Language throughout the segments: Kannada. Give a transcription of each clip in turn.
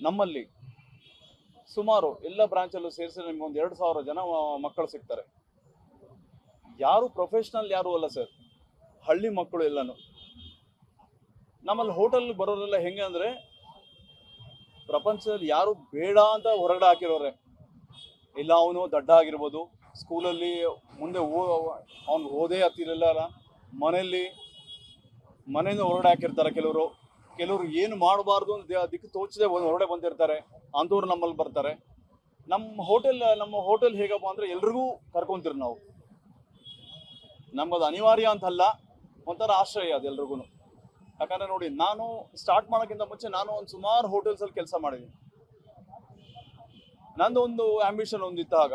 ನಮ್ಮಲ್ಲಿ ಸುಮಾರು ಎಲ್ಲ ಬ್ರಾಂಚಲ್ಲೂ ಸೇರಿಸಿ ನಿಮ್ಗೆ ಒಂದು ಎರಡು ಸಾವಿರ ಜನ ಮಕ್ಕಳು ಸಿಗ್ತಾರೆ. ಯಾರು ಪ್ರೊಫೆಷ್ನಲ್ ಯಾರು ಅಲ್ಲ ಸರ್ ಹಳ್ಳಿ ಮಕ್ಕಳು ಎಲ್ಲನೂ. ನಮ್ಮಲ್ಲಿ ಹೋಟೆಲ್ ಬರೋರೆಲ್ಲ ಹೆಂಗೆ ಅಂದರೆ ಪ್ರಪಂಚದಲ್ಲಿ ಯಾರು ಬೇಡ ಅಂತ ಹೊರಗಡೆ ಹಾಕಿರೋರೆ. ಇಲ್ಲ, ಅವನು ದಡ್ಡ ಆಗಿರ್ಬೋದು. ಸ್ಕೂಲಲ್ಲಿ ಮುಂದೆ ಅವ್ನು ಓದೇ ಹತ್ತಿರಲ್ಲ ಮನೆಯಲ್ಲಿ ಮನೆಯಿಂದ ಹೊರಗಡೆ ಹಾಕಿರ್ತಾರೆ ಕೆಲವರು. ಕೆಲವರು ಏನು ಮಾಡಬಾರ್ದು ಅಂತ ದಿಕ್ಕು ತೋಚದೆ ಹೊರಡೆ ಬಂದಿರ್ತಾರೆ. ಅಂಥವ್ರು ನಮ್ಮಲ್ಲಿ ಬರ್ತಾರೆ. ನಮ್ಮ ಹೋಟೆಲ್ ನಮ್ಮ ಹೋಟೆಲ್ ಹೇಗಪ್ಪ ಅಂದ್ರೆ ಎಲ್ರಿಗೂ ಕರ್ಕೊಂತೀರಿ ನಾವು. ನಮ್ಮದು ಅನಿವಾರ್ಯ ಅಂತಲ್ಲ, ಒಂಥರ ಆಶ್ರಯ ಅದು ಎಲ್ರಿಗೂ ಯಾಕಂದರೆ ನೋಡಿ, ನಾನು ಸ್ಟಾರ್ಟ್ ಮಾಡೋಕ್ಕಿಂತ ಮುಂಚೆ ನಾನು ಒಂದು ಸುಮಾರು ಹೋಟೆಲ್ಸಲ್ಲಿ ಕೆಲಸ ಮಾಡಿದ್ದೀನಿ ನಂದು ಒಂದು ಆಂಬಿಷನ್ ಒಂದಿತ್ತು ಆಗ.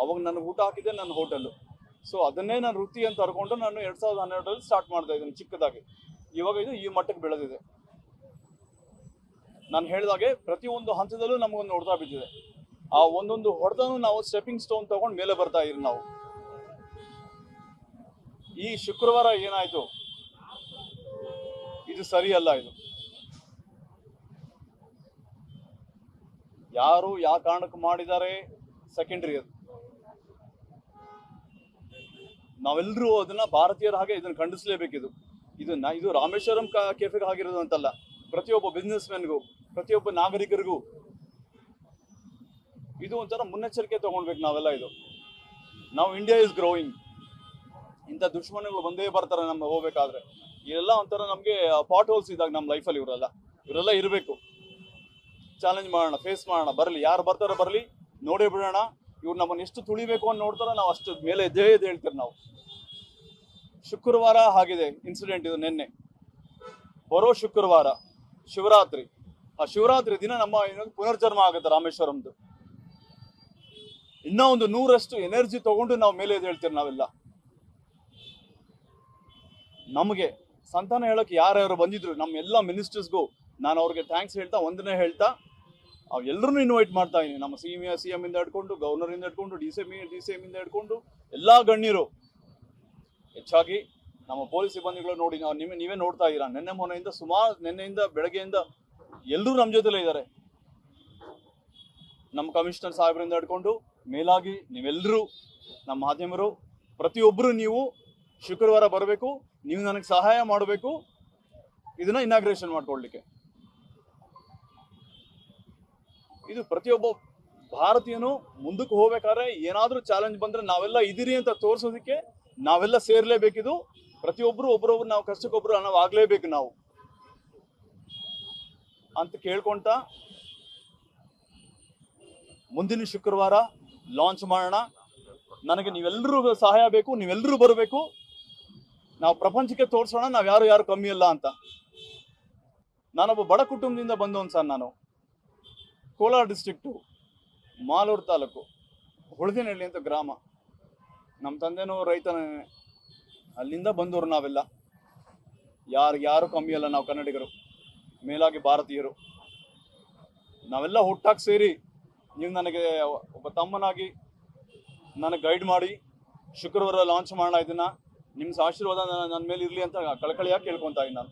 ಅವಾಗ ನನಗೆ ಊಟ ಹಾಕಿದ್ದೆ ನನ್ನ ಹೋಟೆಲ್ ಸೊ ಅದನ್ನೇ ನಾನು ವೃತ್ತಿ ಅಂತ ಅರ್ಕೊಂಡು ನಾನು ಎರಡು ಸಾವಿರದ ಹನ್ನೆರಡರಲ್ಲಿ ಸ್ಟಾರ್ಟ್ ಮಾಡ್ತಾ ಇದ್ದೀನಿ, ಚಿಕ್ಕದಾಗಿ. ಇವಾಗ ಇದು ಈ ಮಟ್ಟಕ್ಕೆ ಬೆಳೆದಿದೆ. ನಾನು ಹೇಳಿದಾಗೆ ಪ್ರತಿಯೊಂದು ಹಂತದಲ್ಲೂ ನಮಗೊಂದು ಹೊಡೆತ ಬಿದ್ದಿದೆ. ಆ ಒಂದೊಂದು ಹೊಡೆದನು ನಾವು ಸ್ಟೆಪಿಂಗ್ ಸ್ಟೋನ್ ತಗೊಂಡು ಮೇಲೆ ಬರ್ತಾ ಇದ್ರು ನಾವು. ಈ ಶುಕ್ರವಾರ ಏನಾಯ್ತು? ಇದು ಸರಿಯಲ್ಲ ಇದು. ಯಾರು ಯಾವ ಕಾರಣಕ್ಕೆ ಮಾಡಿದ್ದಾರೆ? ಸೆಕೆಂಡ್ರಿ ಅದು. ನಾವೆಲ್ಲರೂ ಅದನ್ನ ಭಾರತೀಯರ ಹಾಗೆ ಇದನ್ನ ಖಂಡಿಸಲೇಬೇಕಿದು. ಇದು ಇದು ರಾಮೇಶ್ವರಂ ಕೆಫೆಗೆ ಆಗಿರೋದು ಅಂತಲ್ಲ. ಪ್ರತಿಯೊಬ್ಬ ಬಿಸ್ನೆಸ್ ಮ್ಯಾನ್ಗೂ ಪ್ರತಿಯೊಬ್ಬ ನಾಗರಿಕರಿಗೂ ಇದು ಒಂಥರ ಮುನ್ನೆಚ್ಚರಿಕೆ ತಗೊಳ್ಬೇಕು ನಾವೆಲ್ಲ ಇದು. ನಾವು ಇಂಡಿಯಾ ಇಸ್ ಗ್ರೋಯಿಂಗ್ ಇಂಥ ದುಶ್ಮನಗಳು ಬಂದೇ ಬರ್ತಾರೆ ನಮ್ಗೆ ಹೋಗ್ಬೇಕಾದ್ರೆ. ಇವೆಲ್ಲ ಒಂಥರ ನಮಗೆ ಪಾಟ್ ಹೋಲ್ಸ್ ಇದ್ದಾಗ ನಮ್ಮ ಲೈಫಲ್ಲಿ ಇವರೆಲ್ಲ. ಇವರೆಲ್ಲ ಇರಬೇಕು. ಚಾಲೆಂಜ್ ಮಾಡೋಣ ಫೇಸ್ ಮಾಡೋಣ, ಬರಲಿ. ಯಾರು ಬರ್ತಾರೋ ಬರಲಿ, ನೋಡೇ ಬಿಡೋಣ. ಇವ್ರು ನಮ್ಮನ್ನು ಎಷ್ಟು ತುಳಿಬೇಕು ಅಂತ ನೋಡ್ತಾರೋ ನಾವು ಅಷ್ಟು ಮೇಲೆ ಎದ್ದೇ ಎದ್ದು ನಾವು. ಶುಕ್ರವಾರ ಆಗಿದೆ ಇನ್ಸಿಡೆಂಟ್ ಇದು ನಿನ್ನೆ. ಬರೋ ಶುಕ್ರವಾರ, ಶಿವರಾತ್ರಿ. ಆ ಶಿವರಾತ್ರಿ ದಿನ ನಮ್ಮ ಇನ್ನೊಂದು ಪುನರ್ಜನ್ಮ ಆಗುತ್ತೆ ರಾಮೇಶ್ವರಂದು. ಇನ್ನೂ ಒಂದು ನೂರಷ್ಟು ಎನರ್ಜಿ ತಗೊಂಡು ನಾವು ಮೇಲೆ ಎದ್ದು ಹೇಳ್ತೀರಿ ನಾವೆಲ್ಲ. ನಮಗೆ ಸಂತಾನ ಹೇಳೋಕೆ ಯಾರ್ಯಾರು ಬಂದಿದ್ರು, ನಮ್ಮ ಎಲ್ಲ ಮಿನಿಸ್ಟರ್ಸ್ಗೂ ನಾನು ಅವ್ರಿಗೆ ಥ್ಯಾಂಕ್ಸ್ ಹೇಳ್ತಾ ಒಂದನೇ ಹೇಳ್ತಾ ಎಲ್ಲರನ್ನೂ ಇನ್ವೈಟ್ ಮಾಡ್ತಾ ಇದ್ದೀನಿ. ನಮ್ಮ ಸಿ ಎಂ ಸಿ ಎಂ ಇಂದ ಹಿಡ್ಕೊಂಡು ಗವರ್ನರ್ ಇಂದ ಹಿಡ್ಕೊಂಡು D C M D C M ಇಂದ ಹಿಡ್ಕೊಂಡು ಎಲ್ಲ ಗಣ್ಯರು. ಹೆಚ್ಚಾಗಿ ನಮ್ಮ ಪೊಲೀಸ್ ಸಿಬ್ಬಂದಿಗಳು ನೋಡಿ, ನಾವು ನೀವೇ ನೀವೇ ನೋಡ್ತಾ ಇದ್ದೀರಾ. ನಿನ್ನೆ ಮೊನ್ನೆಯಿಂದ ಸುಮಾರು ನಿನ್ನೆಯಿಂದ ಬೆಳಗ್ಗೆಯಿಂದ ಎಲ್ಲರೂ ನಮ್ಮ ಜೊತೆಲೇ ಇದ್ದಾರೆ. ನಮ್ಮ ಕಮಿಷನರ್ ಸಾಹೇಬರಿಂದ ಹಿಡ್ಕೊಂಡು ಮೇಲಾಗಿ ನೀವೆಲ್ಲರೂ ನಮ್ಮ ಮಾಧ್ಯಮರು ಪ್ರತಿಯೊಬ್ಬರು ನೀವು ಶುಕ್ರವಾರ ಬರಬೇಕು. ನೀವು ನನಗೆ ಸಹಾಯ ಮಾಡಬೇಕು. ಇದನ್ನ ಇನಾಗ್ರೇಷನ್ ಮಾಡ್ಕೊಳ್ಲಿಕ್ಕೆ. ಇದು ಪ್ರತಿಯೊಬ್ಬ ಭಾರತೀಯನು ಮುಂದಕ್ಕೆ ಹೋಗ್ಬೇಕಾದ್ರೆ ಏನಾದ್ರೂ ಚಾಲೆಂಜ್ ಬಂದ್ರೆ ನಾವೆಲ್ಲ ಇದ್ದೀರಿ ಅಂತ ತೋರಿಸೋದಕ್ಕೆ ನಾವೆಲ್ಲ ಸೇರ್ಲೇಬೇಕಿದು. ಪ್ರತಿಯೊಬ್ಬರು ಒಬ್ಬರೊಬ್ರು ನಾವು ಕಷ್ಟಕ್ಕೊಬ್ರು ನಾವು ಆಗ್ಲೇಬೇಕು ನಾವು. ಅಂತ ಕೇಳ್ಕೊಂತ ಮುಂದಿನ ಶುಕ್ರವಾರ ಲಾಂಚ್ ಮಾಡೋಣ. ನನಗೆ ನೀವೆಲ್ಲರೂ ಸಹಾಯ ಬೇಕು ನೀವೆಲ್ಲರೂ ಬರಬೇಕು. ನಾವು ಪ್ರಪಂಚಕ್ಕೆ ತೋರಿಸೋಣ ನಾವು ಯಾರು ಯಾರು ಕಮ್ಮಿ ಅಲ್ಲ ಅಂತ. ನಾನೊಬ್ಬ ಬಡ ಕುಟುಂಬದಿಂದ ಬಂದವನು ಸರ್ ನಾನು. ಕೋಲಾರ ಡಿಸ್ಟ್ರಿಕ್ಟು ಮಾಲೂರು ತಾಲೂಕು, ಹುಳದಿನಹಳ್ಳಿ ಅಂತ ಗ್ರಾಮ. ನಮ್ಮ ತಂದೆನೂ ರೈತನೇ. ಅಲ್ಲಿಂದ ಬಂದವರು ನಾವೆಲ್ಲ. ಯಾರು ಯಾರು ಕಮ್ಮಿ ಅಲ್ಲ ನಾವು ಕನ್ನಡಿಗರು. ಮೇಲಾಗಿ ಭಾರತೀಯರು. ನಾವೆಲ್ಲ ಒಟ್ಟಾಗಿ ಸೇರಿ ನೀವು ನನಗೆ ಒಬ್ಬ ತಮ್ಮನಾಗಿ ನನಗೆ ಗೈಡ್ ಮಾಡಿ ಶುಕ್ರವಾರ ಲಾಂಚ್ ಮಾಡೋಣ ಇದನ್ನು. ನಿಮ್ಮ ಆಶೀರ್ವಾದ ನನ್ನ ಮೇಲೆ ಇರಲಿ ಅಂತ ಕಳಕಳಿಯಾಗಿ ಕೇಳ್ಕೊತಾ ಇದ್ದೀನಿ ನಾನು.